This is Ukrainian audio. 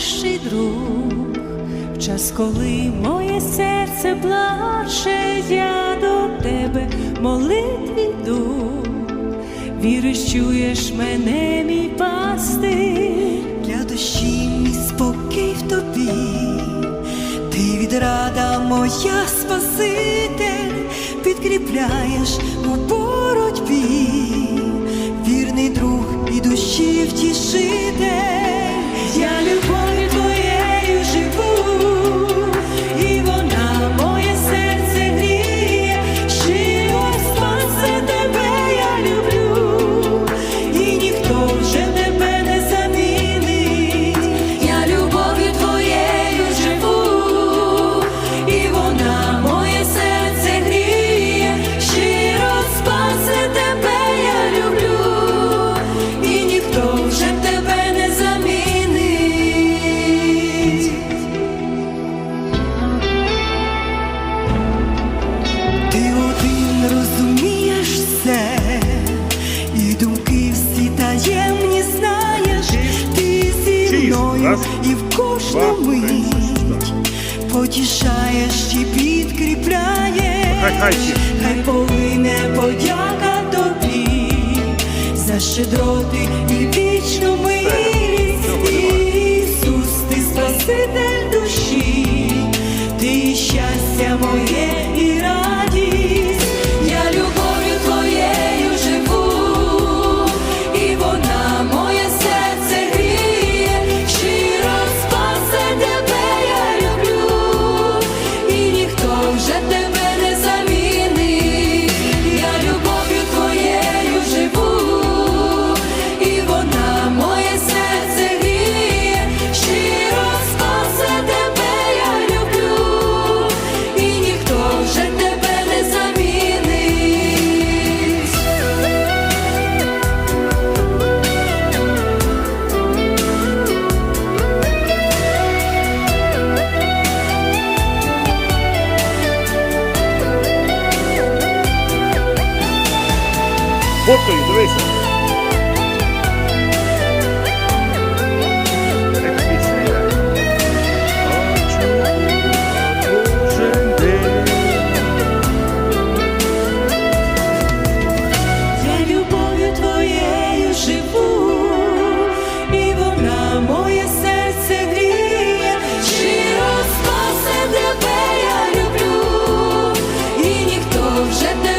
Ісус, друг, в час, коли моє серце плаче, я до тебе молитві йду. Віриш, чуєш мене, мій пастир, Для душі мій спокій в тобі, ти відрада моя Спаситель, підкріпляєш Раз, і в кожну два, мить потішаєш і підкріпляєш, Хай, хай хай полине подяка тобі за щедроти і вічну милість. Ісус, ти спаситель душі, ти щастя моє Фоткаю, дивися. Я любов'ю твоєю живу, і вона моє серце гріє, щиро спасе тебе я люблю, і ніхто вже